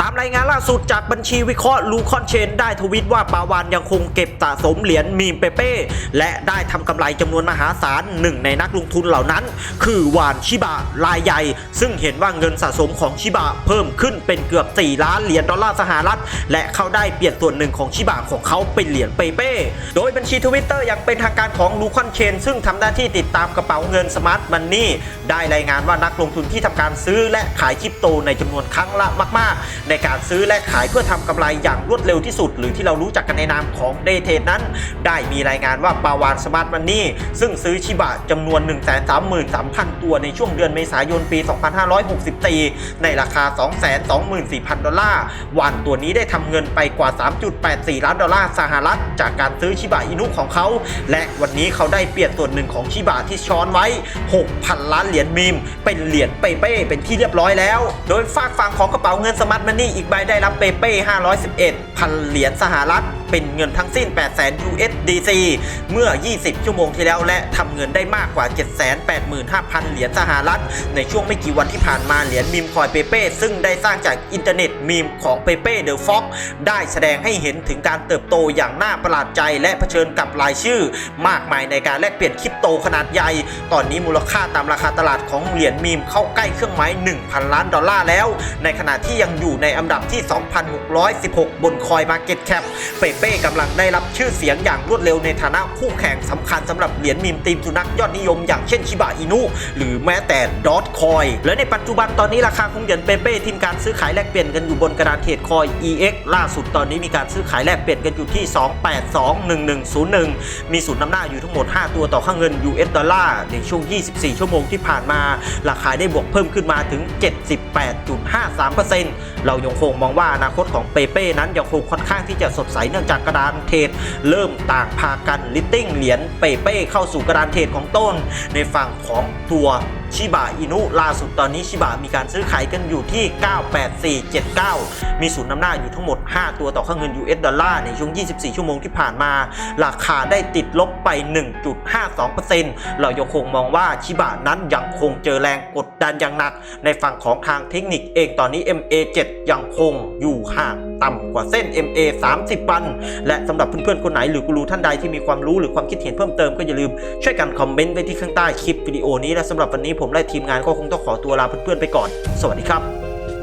ตามรายงานล่าสุดจากบัญชีวิเคราะห์ลูคอนเชน ได้ทวิตว่าปาวานยังคงเก็บสะสมเหรียญมีมเปเป้และได้ทำกำไรจำนวนมหาศาลหนึ่งในนักลงทุนเหล่านั้น คือวานชิบะรายใหญ่ ซึ่งเห็นว่าเงินสะสมของชิบะเพิ่มขึ้นเป็นเกือบ 4 ล้านเหรียญดอลลาร์สหรัฐ และเขาได้เปลี่ยนส่วนหนึ่งของชิบะของเขาเป็นเหรียญเปเป้โดยบัญชีทวิตเตอร์อย่างเป็นทางการของลูคอนเชน ซึ่งทำหน้าที่ติดตามกระเป๋าเงินสมาร์ทมันนี่ได้รายงานว่านักลงทุนที่ทำการซื้อและขายคริปโตในจำนวนครั้งละมาก ๆในการซื้อและขายเพื่อทำกำไรอย่างรวดเร็วที่สุด หรือที่เรารู้จักกันในนามของเดเทนั้น ได้มีรายงานว่าปาวานสมาร์ทมันนี่ซึ่งซื้อชิบะจำนวน 133,000ตัวในช่วงเดือนเมษายนปี 2564 ในราคา 224,000 ดอลลาร์วานตัวนี้ได้ทำเงินไปกว่า 3.84 ล้านดอลลาร์สหรัฐ จากการซื้อชิบะอินุของเขา และวันนี้เขาได้เปลี่ยนส่วนหนึ่งของชิบะที่ช้อนไว้ 6,000 ล้านเหรียญมีม เป็นเหรียญเปเป้เป็นที่เรียบร้อยแล้ว โดยฝากฝั่งของกระเป๋าเงินสมาร์ทมันนี่อีกใบได้รับเปเป้511พันเหรียญสหรัฐ เป็นเงินทั้งสิ้น 800,000 USDC เมื่อ 20 ชั่วโมงที่แล้วและทำเงินได้มากกว่า 785,000 เหรียญสหรัฐ ในช่วงไม่กี่วันที่ผ่านมาเหรียญมีมคอยเปเป้ซึ่งได้สร้างจากอินเทอร์เน็ตมีมของเปเป้เดอะฟ็อกได้แสดงให้เห็นถึงการเติบโตอย่างน่าประหลาดใจและเผชิญกับรายชื่อ มากมายในการแลกเปลี่ยนคริปโตขนาดใหญ่ ตอนนี้มูลค่าตามราคาตลาดของเหรียญมีมเข้าใกล้เครื่องหมาย1,000 ล้านดอลลาร์แล้ว ในขณะที่ยังอยู่ในอันดับที่ 2,616 บนคอยมาเก็ตแคปเปเป้กำลังได้รับชื่อเสียงอย่างรวดเร็วในฐานะคู่แข่งสำคัญสำหรับเหรียญมีมทีมสุนัขยอดนิยมอย่างเช่นชิบะอินุหรือแม้แต่ดอทคอยและในปัจจุบันตอนนี้ราคาของเหรียญเปเป้ทีมการซื้อขายแลกเปลี่ยนกันอยู่บนกระดานเทรดคอย EX ล่าสุดตอนนี้มีการซื้อขายแลกเปลี่ยนกันอยู่ที่ 2821101 มีศูนย์นำหน้าอยู่ทั้งหมด 5 ตัวต่อค่าเงิน US ดอลลาร์ในช่วง 24 ชั่วโมงที่ผ่านมา ราคาได้บวกเพิ่มขึ้นมาถึง 78.53%เรายังคงมองว่าอนาคตของเปเป้นั้นยังคงค่อนข้างที่จะสดใสเนื่องจากกระดานเทรดเริ่มต่างพากันลิตติ้งเหรียญเปเป้เข้าสู่กระดานเทรดของต้น ในฝั่งของตัวชิบะอินุล่าสุดตอนนี้ชิบะมีการซื้อขายกันอยู่ที่ 98479 มีศูนย์นำหน้าอยู่ทั้งหมด 5 ตัวต่อค่าเงิน US ดอลลาร์ในช่วง 24 ชั่วโมงที่ผ่านมา ราคาได้ติดลบไป 1.52%เรายังคงมองว่าชิบะนั้นยังคงเจอแรงกดดันอย่างหนัก ในฝั่งของทางเทคนิคเองตอนนี้ MA7 ยังคงอยู่ห่างต่ำกว่าเส้น MA 30 วัน และสำหรับเพื่อนๆ คนไหนหรือกูรูท่านใดที่มีความรู้หรือความคิดเห็นเพิ่มเติมก็อย่าลืมช่วยกันคอมเมนต์ไว้ที่ข้างใต้คลิปวิดีโอนี้และสำหรับวันนี้ผมและทีมงานก็คงต้องขอตัวลาเพื่อนๆไปก่อน สวัสดีครับ